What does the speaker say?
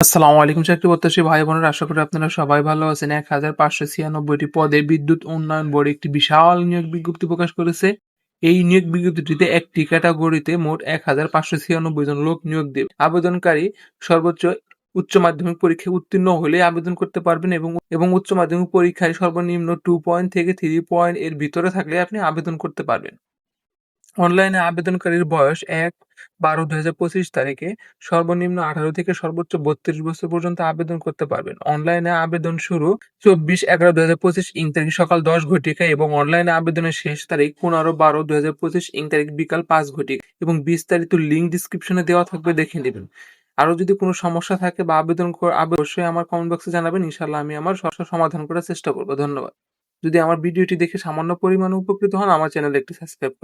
আসসালামু আলাইকুম, চাকরি প্রত্যাশী ভাই বোনেরা, আশা করি আপনারা সবাই ভালো আছেন। এক হাজার পাঁচশো ছিয়ানব্বইটি পদে বিদ্যুৎ উন্নয়ন বোর্ড একটি বিশাল নিয়োগ বিজ্ঞপ্তি প্রকাশ করেছে। এই নিয়োগ বিজ্ঞপ্তিটিতে একটি ক্যাটাগরিতে মোট এক হাজার পাঁচশো ছিয়ানব্বই জন লোক নিয়োগ দেবে। আবেদনকারী সর্বোচ্চ উচ্চ মাধ্যমিক পরীক্ষায় উত্তীর্ণ হলে আবেদন করতে পারবেন এবং এবং উচ্চ মাধ্যমিক পরীক্ষায় সর্বনিম্ন টু পয়েন্ট থেকে থ্রি পয়েন্ট এর ভিতরে থাকলে আপনি আবেদন করতে পারবেন। অনলাইনে আবেদনকারীর বয়স এক বারো দুই হাজার পঁচিশ তারিখে সর্বনিম্ন আঠারো থেকে সর্বোচ্চ বত্রিশ বছর পর্যন্ত আবেদন করতে পারবেন। অনলাইনে আবেদন শুরু চব্বিশ এগারো দুই হাজার পঁচিশ ইং তারিখ সকাল দশ ঘটিকায় এবং অনলাইনে আবেদনের শেষ তারিখ পনেরো বারো দুই হাজার পঁচিশ ইং তারিখ বিকাল পাঁচ ঘটিকা এবং বিস্তারিত লিঙ্ক ডিসক্রিপশনে দেওয়া থাকবে দেখে নেবেন আরও যদি কোনো সমস্যা থাকে বা আবেদন অবশ্যই আমার কমেন্ট বক্সে জানাবেন ইনশাল্লাহ আমি আমার সমাধান করার চেষ্টা করব। ধন্যবাদ। যদি আমার ভিডিওটি দেখে সামান্য পরিমাণে উপকৃত হন, আমার চ্যানেলে একটি সাবস্ক্রাইব